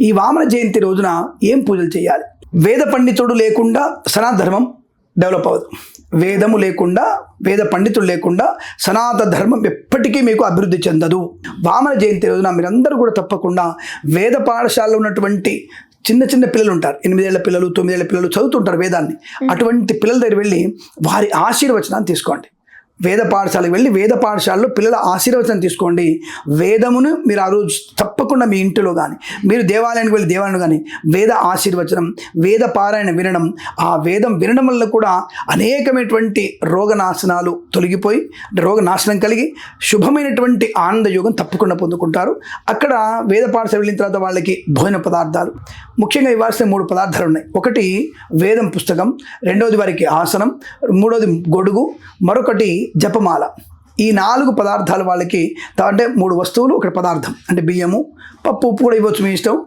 ఈ వామన జయంతి రోజున ఏం పూజలు చేయాలి? వేద పండితుడు లేకుండా సనాతన ధర్మం డెవలప్ అవ్వదు. వేదము లేకుండా వేద పండితులు లేకుండా సనాతన ధర్మం ఎప్పటికీ మీకు అభివృద్ధి చెందదు. వామన జయంతి రోజున మీరందరూ కూడా తప్పకుండా వేద పాఠశాలలో ఉన్నటువంటి చిన్న చిన్న పిల్లలు ఉంటారు ఎనిమిదేళ్ళ పిల్లలు తొమ్మిదేళ్ళ పిల్లలు చదువుతుంటారు వేదాన్ని. అటువంటి పిల్లల దగ్గర వెళ్ళి వారి ఆశీర్వచనాన్ని తీసుకోండి. వేద పాఠశాలకు వెళ్ళి వేద పాఠశాలలో పిల్లల ఆశీర్వచనం తీసుకోండి. వేదమును మీరు ఆ రోజు తప్పకుండా మీ ఇంటిలో కానీ మీరు దేవాలయానికి వెళ్ళి దేవాలయం కానీ వేద ఆశీర్వచనం వేద పారాయణ వినడం ఆ వేదం వినడం వల్ల కూడా అనేకమైనటువంటి రోగనాశనాలు తొలగిపోయి రోగనాశనం కలిగి శుభమైనటువంటి ఆనంద యోగం తప్పకుండా పొందుకుంటారు. అక్కడ వేద పాఠశాల వెళ్ళిన తర్వాత వాళ్ళకి భోజన పదార్థాలు ముఖ్యంగా ఇవ్వాల్సిన మూడు పదార్థాలు ఉన్నాయి. ఒకటి వేదం పుస్తకం రెండవది వారికి ఆసనం మూడవది గొడుగు మరొకటి జపమాల. ఈ నాలుగు పదార్థాలు వాళ్ళకి అంటే మూడు వస్తువులు ఒక పదార్థం. అంటే బియ్యము పప్పు ఉప్పు కూడా ఇవ్వచ్చు మీ ఇష్టం.